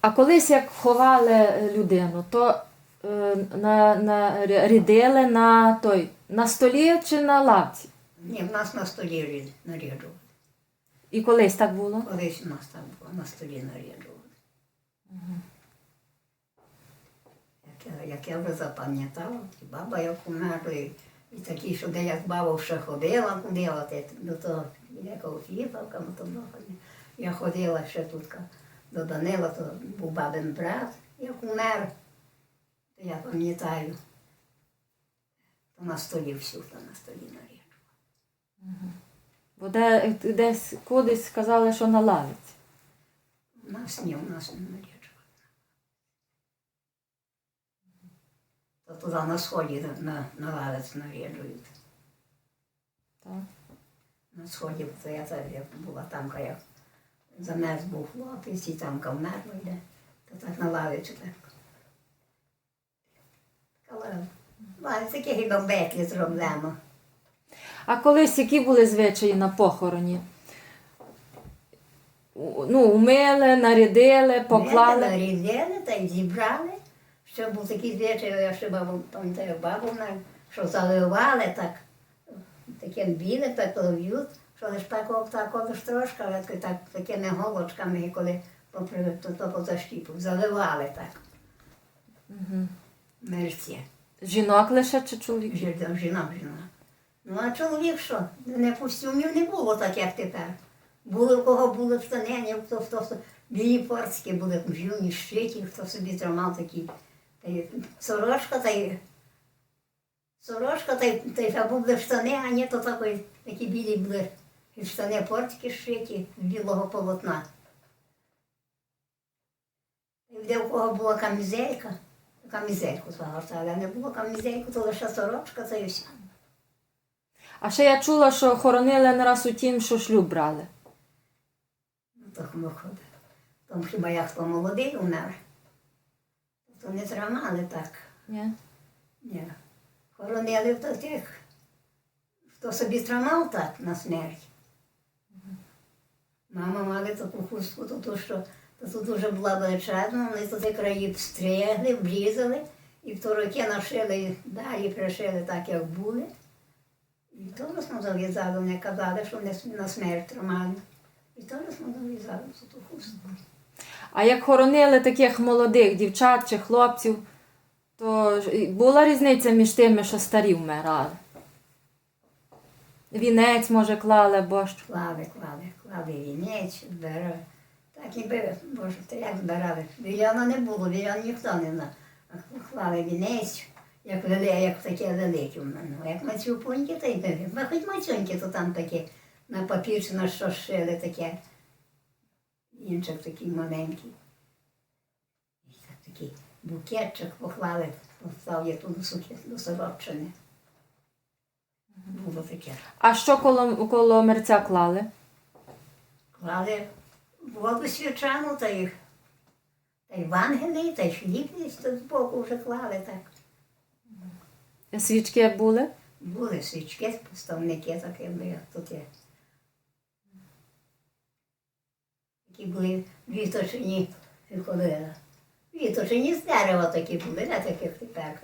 А колись як ховали е, людину, то е, на, на, рядили на той, на столі чи на лавці? Ні, в нас на столі наряджували. І колись так було? Колись у нас там було на столі наряджували. Як, я, як я вже запам'ятала, і баба як умерла, і, і такі, що де як баба ще ходила, ходила те, до того великого Філіпавка, ну, то я ходила ще тут ка- до Данила, то був бабин брат, як умер, то я пам'ятаю, то на столі всю, то на столі наряджували. Бо де, десь кудись сказали, що на лавиці. У нас ні, у нас не наряджували. То туди на сході на, на лавець наряджують. Так. На сході, то я, я була там, як замерз був хлопець, і там ка йде, то так на лавиці так. Але лавиці такі хіба беклі зроблено. А колись які були звичаї на похороні? Ну, умили, нарядили, поклали. Нарізали та й зібрали. Ще був такий звичай, я ще бабу, пам'ятаю, бабу що заливали так, таким білим, так лов'ють, що лиш так, так лиш трошки, але так, так, такими голочками, коли попри то, то позащіпив, заливали так. Мерці. Жінок лише чи чоловік? Жінок, жінок. Ну а чоловік що? Не костюмів не було так, як тепер. Були у кого були штанини, хто хто, хто білі портські були жівні щиті, хто собі тримав такі та й сорочка та й сорочка та й та й та були штани, а не то такої, такі білі були і штани портські шиті з білого полотна. І де у кого була камізелька, камізельку загортали, а не було камізельку, то лише сорочка, та й все. А ще я чула, що хоронили не раз у тім, що шлюб брали. Ну, то виходить. Там хіба як хто молодий умер, то не тримали так. Ні? Ні. Хоронили в тих, хто собі тримав так на смерть. Мама мали таку хустку, то, що тут дуже була величезна, вони туди краї стригли, обрізали, і в руки нашили, далі пришили так, як були. І то ми зав'язали, вони казали, що вони на смерть тримали. І то ми зав'язали ту хустку. А як хоронили таких молодих дівчат чи хлопців, то була різниця між тими, що старі вмирали. Вінець, може, клали, бо що. Клали, клали, клали вінець, збирали. Так і би, боже, то як збирали? Вільяна не було, вільян ніхто не знав. Клали вінець, як вели, як таке велике в мене. Як мацюпоньки, то й били. Ну, хоч мацюньки, то там такі на папір чи на що шили таке. Інших такий маленький. Так такий букетчик поклали, поставили тут до суки, до сорочини. Таке. А що коло, коло мерця клали? Клали воду свячану, та й, та й вангели, та й хліб десь тут збоку вже клали так. Свічки були? Були свічки, поставники такі були, як тут є. Такі були віточені, коли віточені з дерева такі були, не таких тепер.